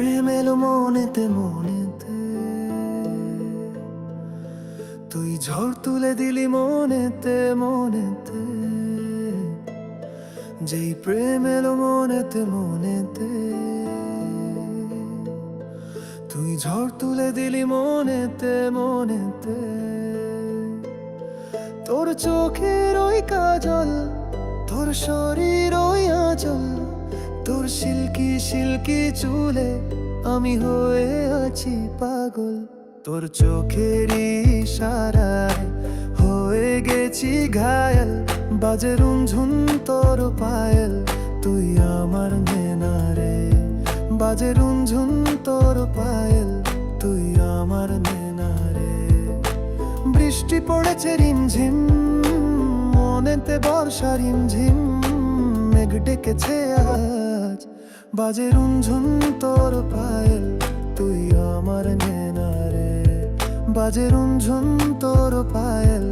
এলো মনেতে মনেতে। তুই ঝড় তুলে দিলি মনেতে মনেতে। যেই প্রেম এলো মনেতে মনেতে। তুই ঝড় তুলে দিলি মনেতে মনেতে। তোর চোখের ওই কাজল, তোর শরীর ওই আঁচল। তোর সিল্কি সিল্কি চুলে আমি হয়ে আছি পাগল। তোর চোখের ইশারায় হয়ে গেছি ঘায়াল, বাজে রুনঝুন তোর পায়েল, তুই আমার নেনা রে। বাজে রুনঝুন তোর পায়েল, তুই আমার নেনা রে। বৃষ্টি পড়েছে রিমঝিম, মনেতে বর্ষা রিমঝিম, মেঘ ডেকেছে আজ। বাজে রুনঝুন তোর পায়েল তুই আমার নেনা রে। বাজে রুনঝুন তোর পায়েল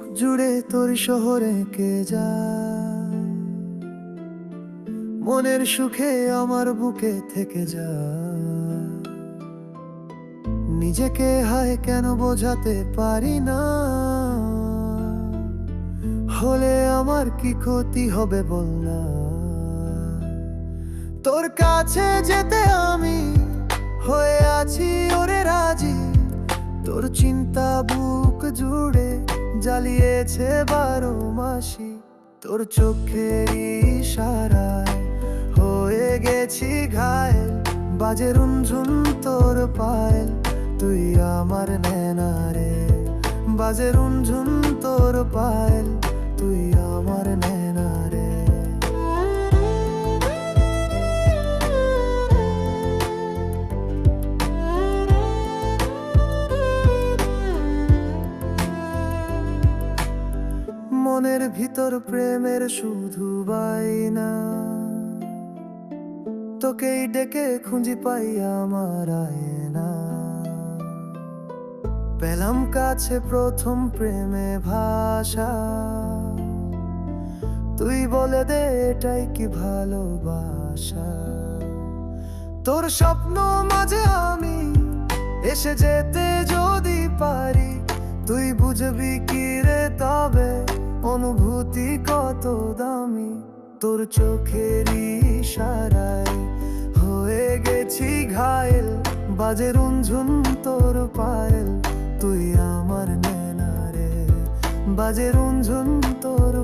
বুক জুড়ে তোর শহরে কে যা মনের সুখে আমার বুকে থেকে যা নিজেকে হায় কেন বোঝাতে পারি না? হলে আমার কি ক্ষতি হবে বল না? তোর কাছে যেতে আমি হয়ে আছি ওরে রাজি তোর চিন্তা বুক জুড়ে জ্বালিয়েছে বারো মাসি। তোর চোখের ইশারায় হয়ে গেছি ঘায়েল, বাজে রুনঝুন তোর পায়েল। তুই আমার নেনা রে, বাজে রুনঝুন তোর পায়েল। মনের ভিতর প্রেমের শুধু বাইনা তোকেই ডেকে খুঁজি পাই আমার আয়না। পেলাম কাছে প্রথম প্রেমে ভাষা। তুই বলে দে, এটাই কি ভালোবাসা? তোর স্বপ্ন মাঝে আমি এসে যেতে যদি পারি, তুই বুঝবি কি রে তবে? অনুভূতি কত দামি? তোর চোখের ইশারায় হয়ে গেছি ঘায়েল, বাজে রুঞ্ঝুন তোর পায়েল। তুই আমার নেনা রে, বাজে রুঞ্ঝুন তোর